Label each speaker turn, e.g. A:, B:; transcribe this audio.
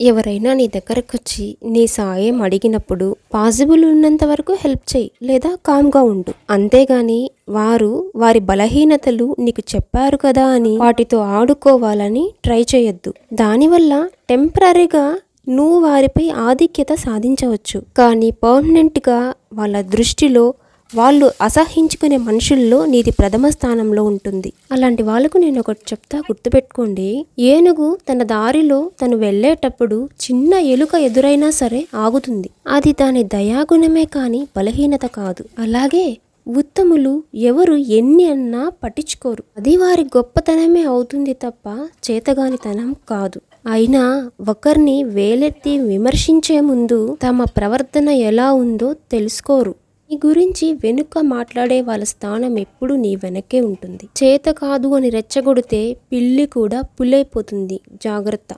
A: ఎవరైనా నీ దగ్గరకు వచ్చి నీ సాయం అడిగినప్పుడు పాసిబుల్ ఉన్నంత వరకు హెల్ప్ చేయి లేదా కామ్గా ఉండు. అంతేగాని వారు వారి బలహీనతలు నీకు చెప్పారు కదా అని వాటితో ఆడుకోవాలని ట్రై చేయొద్దు దానివల్ల టెంపరీగా నువ్వు వారిపై ఆధిక్యత సాధించవచ్చు. కానీ పర్మనెంట్గా వాళ్ళ దృష్టిలో వాళ్ళు అసహించుకునే మనుషుల్లో నీది ప్రథమ స్థానంలో ఉంటుంది. అలాంటి వాళ్ళకు నేను ఒకటి చెప్తా గుర్తుపెట్టుకోండి. ఏనుగు తన దారిలో తను వెళ్ళేటప్పుడు చిన్న ఎలుక ఎదురైనా సరే ఆగుతుంది. అది దాని దయాగుణమే కానీ బలహీనత కాదు. అలాగే ఉత్తములు ఎవరు ఎన్ని అన్నా పట్టించుకోరు. అది వారి గొప్పతనమే అవుతుంది తప్ప చేతగానితనం కాదు. అయినా ఒకరిని వేలెత్తి విమర్శించే ముందు తమ ప్రవర్తన ఎలా ఉందో తెలుసుకోరు. నీ గురించి వెనుక మాట్లాడే వాళ్ళ స్థానం ఎప్పుడు నీ వెనకే ఉంటుంది. చేత కాదు అని రెచ్చగొడితే పిల్లి కూడా పులైపోతుంది. జాగ్రత్త.